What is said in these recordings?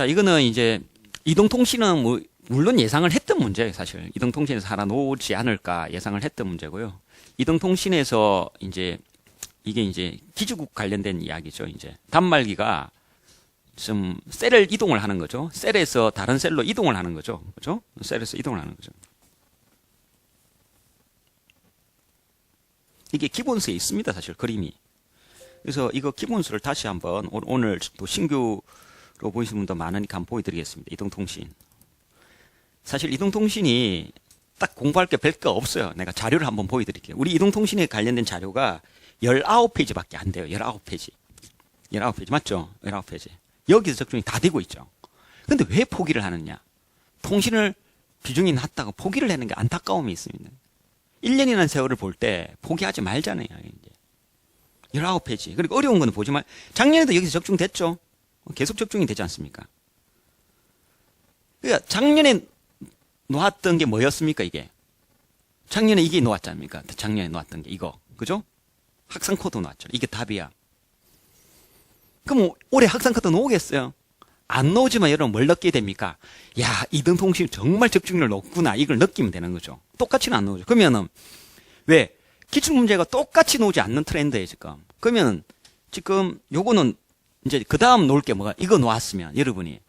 자, 이거는 이제 이동통신은 뭐 물론 예상을 했던 문제예요, 사실. 이동통신에서 하나 놓지 않을까 예상을 했던 문제고요. 이동통신에서 이제 이게 이제 기지국 관련된 이야기죠, 이제. 단말기가 좀 셀을 이동을 하는 거죠. 셀에서 다른 셀로 이동을 하는 거죠. 그죠? 셀에서 이동을 하는 거죠. 이게 기본서에 있습니다, 사실 그림이. 그래서 이거 기본서를 다시 한번 오- 오늘 또 신규 로 보시는 분도 많으니까 한번 보여드리겠습니다. 이동통신. 사실 이동통신이 딱 공부할 게별게 없어요. 내가 자료를 한번 보여드릴게요. 우리 이동통신에 관련된 자료가 19페이지 밖에 안 돼요. 19페이지. 19페이지 맞죠? 19페이지. 여기서 적중이 다 되고 있죠. 근데 왜 포기를 하느냐? 통신을 비중이 낮다고 포기를 하는 게 안타까움이 있습니다. 1년이라는 세월을 볼 때 포기하지 말잖아요. 이제. 19페이지. 그리고 어려운 거는 보지만 작년에도 여기서 적중됐죠. 계속 적중이 되지 않습니까? 그러니까 작년에 놓았던 게 뭐였습니까, 이게? 작년에 이게 놓았지 않습니까? 작년에 놓았던 게 이거. 그죠? 학생 코드 놓았죠. 이게 답이야. 그럼 올해 학생 코드 놓으겠어요? 안 놓지만 여러분 뭘 느끼게 됩니까? 야, 이등통신 정말 적중률 높구나. 이걸 느끼면 되는 거죠. 똑같이는 안 나오죠. 그러면은, 왜? 기출문제가 똑같이 나오지 않는 트렌드예요, 지금. 그러면, 지금, 요거는, 이제, 그 다음 놓을 게 뭐가, 이거 놓았으면, 여러분이,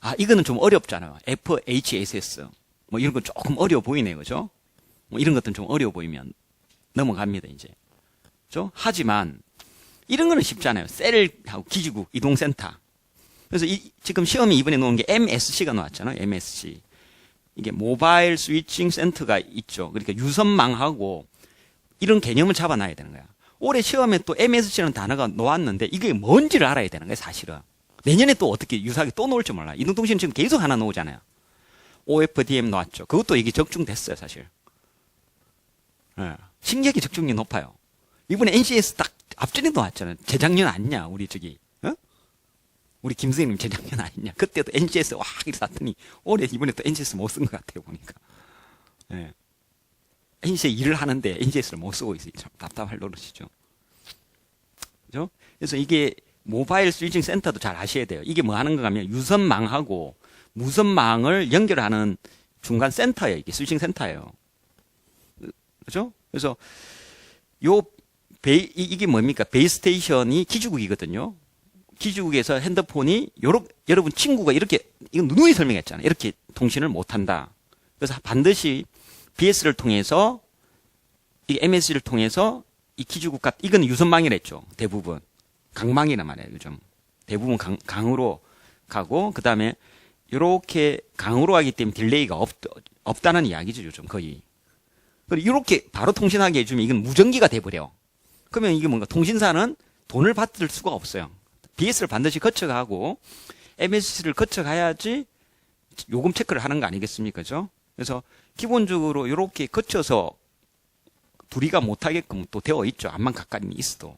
아, 이거는 좀 어렵잖아요. FHSS. 뭐, 이런 건 조금 어려워 보이네요, 그죠? 뭐, 이런 것들은 좀 어려워 보이면, 넘어갑니다, 이제. 그죠? 하지만, 이런 거는 쉽잖아요. 셀하고 기지국, 이동센터. 그래서 이, 지금 시험에 이번에 놓은 게 MSC가 나왔잖아요. MSC. 이게 모바일 스위칭 센터가 있죠. 그러니까 유선망하고 이런 개념을 잡아놔야 되는 거야. 올해 시험에 또 MSC라는 단어가 놓았는데 이게 뭔지를 알아야 되는 거야, 사실은. 내년에 또 어떻게 유사하게 또 놓을지 몰라. 이동통신 지금 계속 하나 놓으잖아요. OFDM 나왔죠. 그것도 이게 적중됐어요, 사실. 예. 신기하게 적중률이 높아요. 이번에 NCS 딱 앞전에 나왔잖아요. 재작년 아니냐, 우리 저기. 어? 우리 김 선생님 재작년 아니냐. 그때도 NCS 와, 이렇게 샀더니 올해 이번에 또 NCS 못 쓴 것 같아요, 보니까. 예. NCS 일을 하는데 NCS를 못 쓰고 있어요. 참 답답할 노릇이죠. 그죠? 그래서 이게 모바일 스위칭 센터도 잘 아셔야 돼요. 이게 뭐 하는 가 하면 유선망하고 무선망을 연결하는 중간 센터예요. 이게 스위칭 센터예요. 그죠? 그래서 요 이- 이게 뭡니까? 베이스테이션이 기주국이거든요. 기주국에서 핸드폰이 요렇 여러분 친구가 이렇게 이건 누누이 설명했잖아요. 이렇게 통신을 못 한다. 그래서 반드시 BS를 통해서 이 MS를 통해서 이 기주국과 이건 유선망이랬죠. 대부분 강망이란 말이에요. 요즘 대부분 강, 강으로 가고 그 다음에 요렇게 강으로 하기 때문에 딜레이가 없, 없다는 이야기죠. 요즘 거의. 이렇게 바로 통신하게 해주면 이건 무전기가 돼버려. 그러면 이게 뭔가 통신사는 돈을 받을 수가 없어요. BS를 반드시 거쳐가고 MSC를 거쳐가야지 요금 체크를 하는 거 아니겠습니까? 그죠? 그래서 기본적으로 이렇게 거쳐서 둘이가 못하게끔 또 되어 있죠. 암만 가까이 있어도.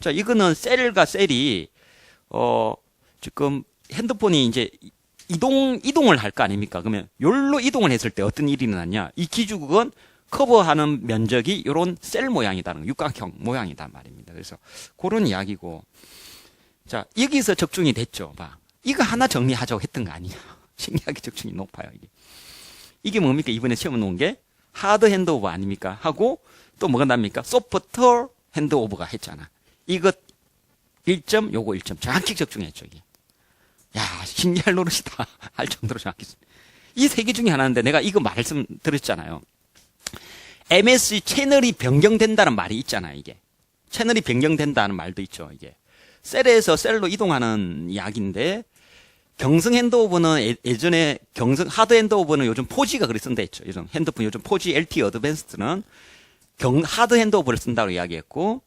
자, 이거는 셀과 셀이, 어, 지금 핸드폰이 이제 이동, 이동을 할 거 아닙니까? 그러면 요로 이동을 했을 때 어떤 일이 일어나냐? 이 기주국은 커버하는 면적이 요런 셀 모양이다는 육각형 모양이단 말입니다. 그래서 그런 이야기고. 자, 여기서 적중이 됐죠. 봐. 이거 하나 정리하자고 했던 거 아니야. 신기하게 적중이 높아요, 이게. 이게 뭡니까? 이번에 시험 놓은 게 하드 핸드오버 아닙니까? 하고 또 뭐가 납니까? 소프트웨어 핸드오버가 했잖아. 이것 1점, 요거 1점. 정확히 적중했죠, 이게. 야, 신기할 노릇이다. 할 정도로 정확히. 이세 개 중에 하나인데 내가 이거 말씀 드렸잖아요. MSC 채널이 변경된다는 말이 있잖아요, 이게. 채널이 변경된다는 말도 있죠, 이게. 셀에서 셀로 이동하는 이야기인데, 경성 핸드오버는 예- 예전에 경성 하드 핸드오버는 요즘 포지가 그리 쓴다 했죠. 요즘 핸드폰 요즘 포지 LT 어드밴스드는 경 하드 핸드오버를 쓴다고 이야기했고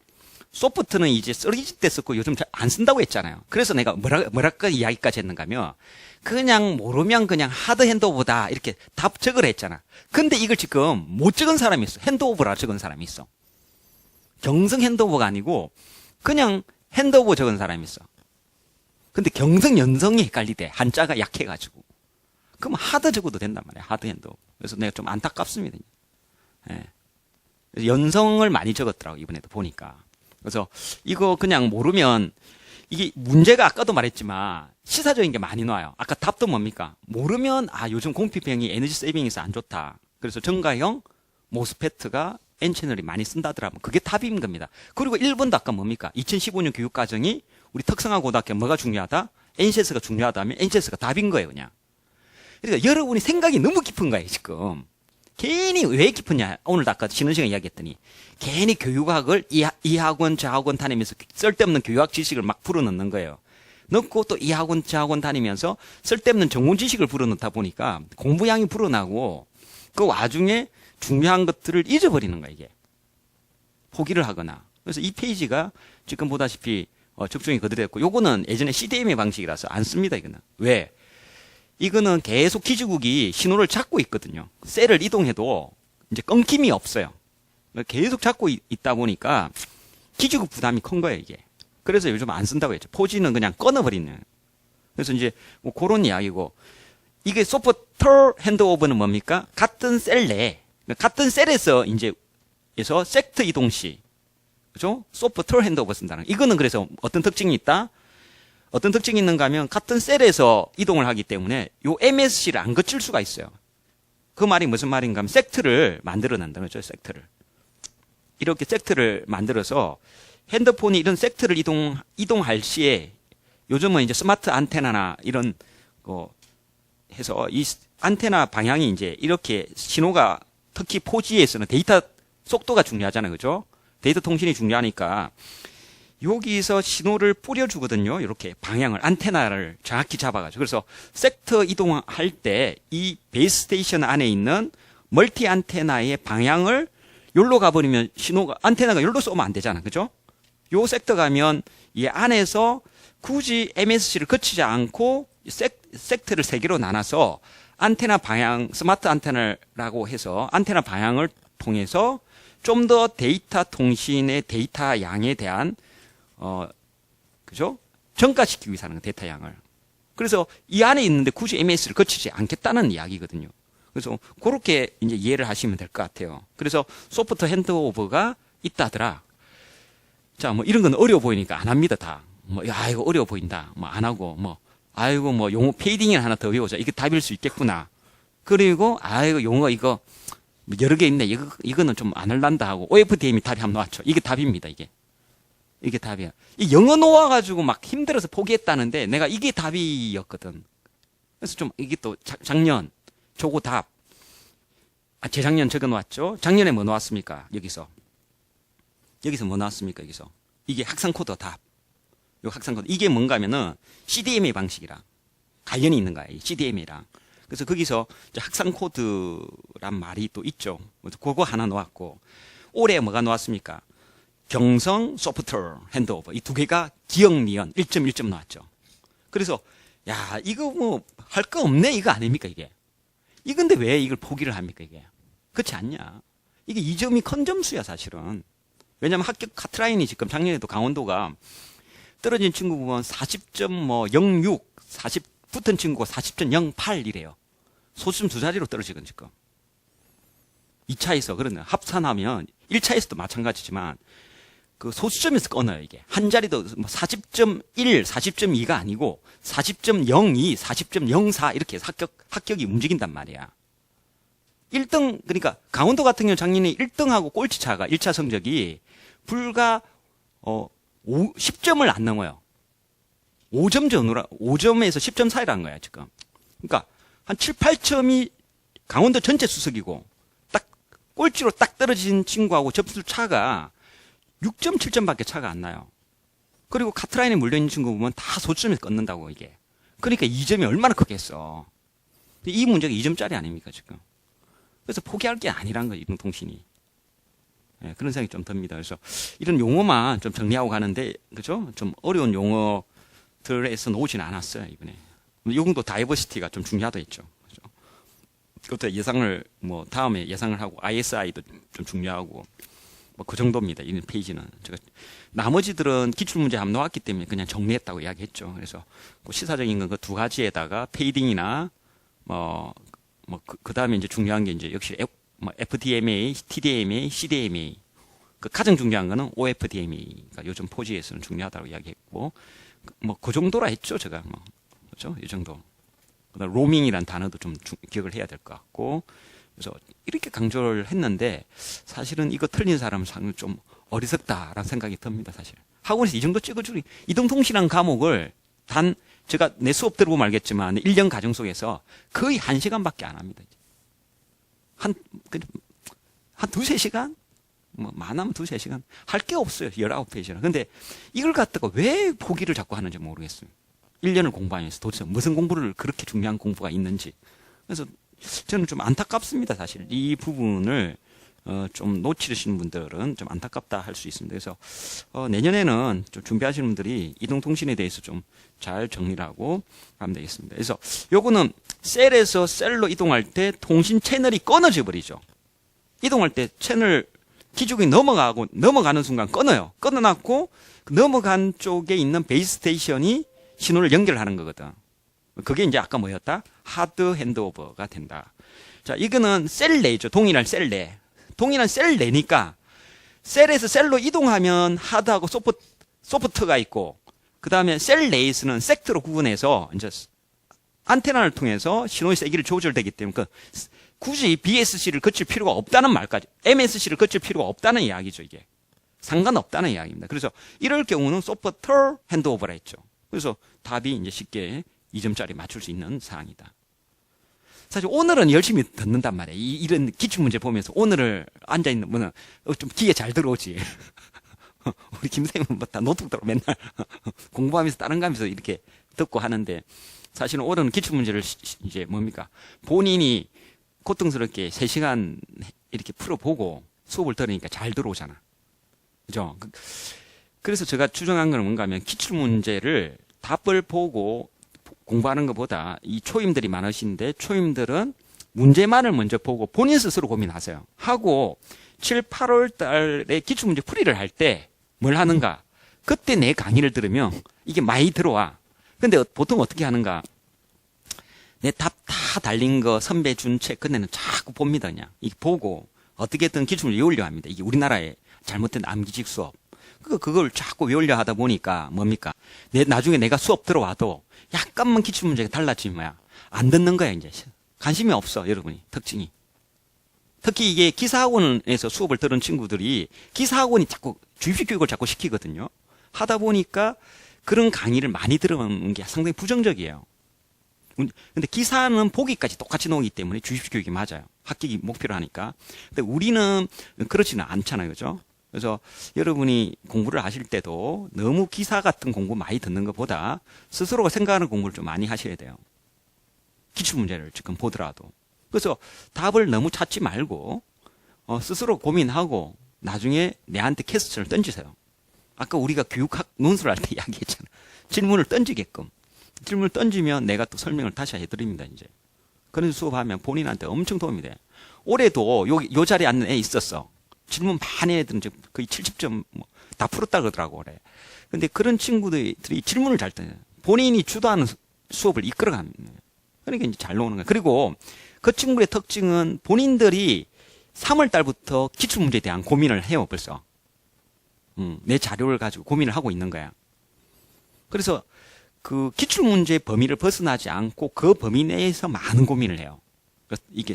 소프트는 이제 3G 때 썼고 요즘 잘 안 쓴다고 했잖아요. 그래서 내가 뭐라 뭐랄까 이야기까지 했는가면 그냥 모르면 그냥 하드 핸드오버다 이렇게 답 적을 했잖아. 근데 이걸 지금 못 적은 사람이 있어. 핸드오버라 적은 사람이 있어. 경성 핸드오버가 아니고 그냥 핸드오버 적은 사람이 있어. 근데 경성 연성이 헷갈리대. 한자가 약해가지고. 그럼 하드 적어도 된단 말이야. 하드 핸드. 그래서 내가 좀 안타깝습니다. 예. 연성을 많이 적었더라고 이번에도 보니까. 그래서 이거 그냥 모르면 이게 문제가 아까도 말했지만 시사적인 게 많이 나와요. 아까 답도 뭡니까? 모르면 아 요즘 공피병이 에너지 세이빙에서 안 좋다. 그래서 정가형 모스페트가 N 채널이 많이 쓴다더라면 그게 답인 겁니다. 그리고 1번도 아까 뭡니까? 2015년 교육 과정이 우리 특성화 고 등학교 뭐가 중요하다? NCS가 중요하다면 NCS가 답인 거예요, 그냥. 그러니까 여러분이 생각이 너무 깊은 거예요, 지금. 괜히 왜 깊으냐? 오늘도 아까 쉬는 시간 이야기했더니 괜히 교육학을 이, 하- 이 학원 저 학원 다니면서 쓸데없는 교육학 지식을 막 불어넣는 거예요. 넣고 또 이 학원 저 학원 다니면서 쓸데없는 전문 지식을 불어넣다 보니까 공부량이 불어나고 그 와중에 중요한 것들을 잊어버리는 거야 이게 포기를 하거나 그래서 이 페이지가 지금 보다시피 어, 적중이 거들됐고 요거는 예전에 CDM의 방식이라서 안 씁니다 이거는 왜 이거는 계속 기지국이 신호를 잡고 있거든요. 셀을 이동해도 이제 끊김이 없어요. 계속 잡고 있, 다 보니까 기지국 부담이 큰 거예요, 이게. 그래서 요즘 안 쓴다고 했죠. 포지는 그냥 끊어버리는. 그래서 이제 뭐 그런 이야기고 이게 소프터 핸드오버는 뭡니까? 같은 셀 그러니까 같은 셀에서 이제 에서 섹트 이동 시 그죠? 소프터 핸드오버 쓴다는 거. 이거는 그래서 어떤 특징이 있다? 어떤 특징이 있는가 하면 같은 셀에서 이동을 하기 때문에 요 MSC를 안 거칠 수가 있어요. 그 말이 무슨 말인가 하면 섹트를 만들어낸다는 거죠, 섹트를. 이렇게 섹트를 만들어서 핸드폰이 이런 섹트를 이동, 이동할 시에 요즘은 이제 스마트 안테나나 이런 거 해서 이 안테나 방향이 이제 이렇게 신호가 특히 포지에서는 데이터 속도가 중요하잖아요. 그죠? 데이터 통신이 중요하니까 여기서 신호를 뿌려주거든요. 이렇게 방향을 안테나를 정확히 잡아가지고 그래서 섹터 이동할 때 이 베이스 스테이션 안에 있는 멀티 안테나의 방향을 여기로 가버리면 신호가 안테나가 여기로 쏘면 안 되잖아, 그죠? 요 섹터 가면 이 안에서 굳이 MSC를 거치지 않고 섹, 섹터를 세 개로 나눠서 안테나 방향 스마트 안테나라고 해서 안테나 방향을 통해서 좀 더 데이터 통신의 데이터 양에 대한 어, 그죠? 정가시키기 위해서 하는 거, 데이터 양을. 그래서 이 안에 있는데 굳이 MS를 거치지 않겠다는 이야기거든요. 그래서 그렇게 이제 이해를 하시면 될 것 같아요. 그래서 소프트 핸드오버가 있다더라. 자, 뭐 이런 건 어려워 보이니까 안 합니다, 다. 뭐, 야, 이거 어려워 보인다. 뭐 안 하고, 뭐, 아이고, 뭐 용어 페이딩을 하나 더 외우자. 이게 답일 수 있겠구나. 그리고, 아이고, 용어 이거 뭐 여러 개 있네. 이거, 이거는 좀 안 할란다 하고, OFDM이 답이 한번 나왔죠. 이게 답입니다, 이게. 이게 답이야. 이 영어 놓아가지고 막 힘들어서 포기했다는데 내가 이게 답이었거든. 그래서 좀 이게 또 자- 작년 조고 답. 아, 재작년 적어 놓았죠. 작년에 뭐 나왔습니까? 여기서. 여기서 뭐 나왔습니까? 여기서. 이게 학상 코드 답. 요 학상 코드. 이게 뭔가 하면은 CDMA 방식이랑 관련이 있는 거야. 이 CDMA랑. 그래서 거기서 학상 코드란 말이 또 있죠. 그거 하나 놓았고 올해 뭐가 나왔습니까? 경성 소프트웨어 핸드오버 이 두 개가 기억 니언 1.1점 나왔죠. 그래서 야 이거 뭐 할 거 없네 이거 아닙니까 이게 이건데 왜 이걸 포기를 합니까 이게 그렇지 않냐 이게 2점이 큰 점수야 사실은 왜냐하면 합격 카트라인이 지금 작년에도 강원도가 떨어진 친구 보면 40점 뭐 06, 40 붙은 친구가 40.08이래요. 소수점 두 자리로 떨어지건 지금. 2차에서 그러네 합산하면 1차에서도 마찬가지지만 그 소수점에서 끊어요 이게 한 자리도 뭐 40.1, 40.2가 아니고 40.02, 40.04 이렇게 합격 합격이 움직인단 말이야. 1등 그러니까 강원도 같은 경우 작년에 1등하고 꼴찌 차가 1차 성적이 불과 어 5, 10점을 안 넘어요. 5점 전후라 5점에서 10점 사이라는 거야 지금. 그러니까 한 7, 8점이 강원도 전체 수석이고 딱 꼴찌로 딱 떨어진 친구하고 점수 차가 6점, 7점밖에 차가 안 나요. 그리고 카트라인에 물려있는 친구 보면 다 소점에서 끊는다고, 이게. 그러니까 2점이 얼마나 크겠어. 이 문제가 2점짜리 아닙니까, 지금. 그래서 포기할 게 아니란 거예요, 이런 통신이. 예, 그런 생각이 좀 듭니다. 그래서 이런 용어만 좀 정리하고 가는데, 그죠? 좀 어려운 용어 들에서 놓지는 않았어요, 이번에. 요금도 다이버시티가 좀 중요하다 했죠. 그죠? 그것도 예상을, 뭐, 다음에 예상을 하고, ISI도 좀 중요하고, 뭐 그 정도입니다. 이 페이지는 제가 나머지들은 기출 문제 안 나왔기 때문에 그냥 정리했다고 이야기했죠. 그래서 그 시사적인 건 그 두 가지에다가 페이딩이나 뭐뭐 그 다음에 이제 중요한 게 이제 역시 F, 뭐 FDMA, TDMA, CDMA 그 가장 중요한 거는 OFDMA가 요즘 포지에서는 중요하다고 이야기했고 뭐 그 정도라 했죠 제가 뭐 그렇죠 이 정도. 그다음 로밍이란 단어도 좀 주- 기억을 해야 될 것 같고 그래서 이렇게 강조를 했는데 사실은 이거 틀린 사람은 상당히 좀 어리석다라는 생각이 듭니다 사실. 학원에서 이 정도 찍어주니 이동통신이라는 과목을 단 제가 내 수업 들어보면 알겠지만 1년 과정 속에서 거의 한시간밖에 안 합니다. 이제. 한, 그, 한 두세 시간? 뭐, 많으면 두세 시간? 할 게 없어요. 19페이지나. 근데 이걸 갖다가 왜 포기를 자꾸 하는지 모르겠어요. 1년을 공부하면서 도대체 무슨 공부를 그렇게 중요한 공부가 있는지. 그래서 저는 좀 안타깝습니다. 사실. 이 부분을 어, 좀 놓치시는 분들은 좀 안타깝다 할 수 있습니다. 그래서 어, 내년에는 좀 준비하시는 분들이 이동통신에 대해서 좀 잘 정리를 하고 하면 되겠습니다. 그래서 요거는 셀에서 셀로 이동할 때 통신 채널이 끊어져 버리죠. 이동할 때 채널 기죽이 넘어가고 넘어가는 순간 끊어요. 끊어놨고 그 넘어간 쪽에 있는 베이스 스테이션이 신호를 연결하는 거거든. 그게 이제 아까 뭐였다? 하드 핸드오버가 된다. 자, 이거는 셀 내죠. 동일한 셀 내. 동일한 셀 내니까 셀에서 셀로 이동하면 하드하고 소프트, 소프트가 있고 그 다음에 셀 내에서는 섹트로 구분해서 이제 안테나를 통해서 신호의 세기를 조절되기 때문에 그 굳이 BSC를 거칠 필요가 없다는 말까지 MSC를 거칠 필요가 없다는 이야기죠 이게 상관없다는 이야기입니다. 그래서 이럴 경우는 소프트 핸드오버라 했죠. 그래서 답이 이제 쉽게 2점짜리 맞출 수 있는 사항이다. 사실 오늘은 열심히 듣는단 말이에요. 이, 이런 기출 문제 보면서 오늘을 앉아 있는 분은 어, 좀 귀에 잘 들어오지. 우리 김생은 뭐다 노트북 들어 맨날 공부하면서 다른 거 하면서 이렇게 듣고 하는데 사실은 오늘은 기출 문제를 이제 뭡니까 본인이 고통스럽게 3시간 이렇게 풀어보고 수업을 들으니까 잘 들어오잖아. 그죠? 그- 그래서 제가 추정한 건 뭔가 하면 기출 문제를 답을 보고 공부하는 것보다 이 초임들이 많으신데 초임들은 문제만을 먼저 보고 본인 스스로 고민하세요. 하고 7, 8월 달에 기출문제 풀이를 할 때 뭘 하는가? 그때 내 강의를 들으면 이게 많이 들어와. 근데 보통 어떻게 하는가? 내 답 다 달린 거 선배 준 책 끝내는 자꾸 봅니다 그냥. 이게 보고 어떻게든 기출문제 외우려 합니다. 이게 우리나라의 잘못된 암기직 수업. 그 그걸 자꾸 외우려 하다 보니까 뭡니까? 내 나중에 내가 수업 들어와도 약간만 기출 문제가 달라지면 뭐야? 안 듣는 거야 이제. 관심이 없어 여러분이 특징이. 특히 이게 기사학원에서 수업을 들은 친구들이 기사학원이 자꾸 주입식 교육을 자꾸 시키거든요. 하다 보니까 그런 강의를 많이 들어보는 게 상당히 부정적이에요. 운- 근데 기사는 보기까지 똑같이 나오기 때문에 주입식 교육이 맞아요. 합격이 목표로 하니까. 근데 우리는 그렇지는 않잖아요. 그죠? 그래서 여러분이 공부를 하실 때도 너무 기사 같은 공부 많이 듣는 것보다 스스로가 생각하는 공부를 좀 많이 하셔야 돼요. 기출 문제를 지금 보더라도. 그래서 답을 너무 찾지 말고 어, 스스로 고민하고 나중에 내한테 캐스트를 던지세요. 아까 우리가 교육학 논술을 할때 이야기했잖아. 질문을 던지게끔. 질문을 던지면 내가 또 설명을 다시 해드립니다, 이제. 그런 수업하면 본인한테 엄청 도움이 돼. 올해도 요, 요 자리에 앉는 애 있었어. 질문 많이 애들은 이제 거의 70점 뭐 다 풀었다 그러더라고, 그래. 근데 그런 친구들이 질문을 잘 던져요. 본인이 주도하는 수- 수업을 이끌어가는 거예요. 그러니까 이제 잘 나오는 거예요. 그리고 그 친구의 특징은 본인들이 3월 달부터 기출 문제에 대한 고민을 해요, 벌써. 음, 내 자료를 가지고 고민을 하고 있는 거야. 그래서 그 기출 문제 범위를 벗어나지 않고 그 범위 내에서 많은 고민을 해요. 이게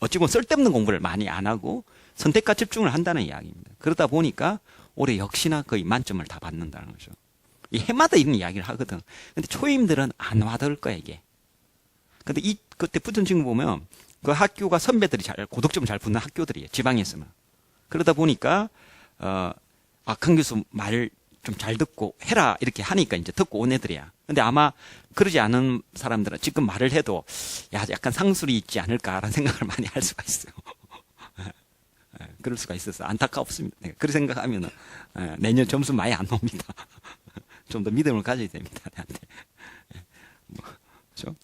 어찌 보면 쓸데없는 공부를 많이 안 하고 선택과 집중을 한다는 이야기입니다. 그러다 보니까 올해 역시나 거의 만점을 다 받는다는 거죠. 이 해마다 이런 이야기를 하거든. 근데 초임들은 안 와닿을 거야, 이게. 근데 이, 그때 붙은 친구 보면 그 학교가 선배들이 잘, 고득점 잘 붙는 학교들이에요. 지방에서는. 그러다 보니까, 어, 아, 강 교수 말 좀 잘 듣고 해라. 이렇게 하니까 이제 듣고 온 애들이야. 근데 아마 그러지 않은 사람들은 지금 말을 해도 야, 약간 상술이 있지 않을까라는 생각을 많이 할 수가 있어요. 예, 그럴 수가 있어서 안타깝습니다. 네, 그렇게 생각하면은 예, 내년 점수 많이 안 나옵니다. 좀 더 믿음을 가져야 됩니다. 내한테. 예, 뭐, 그죠?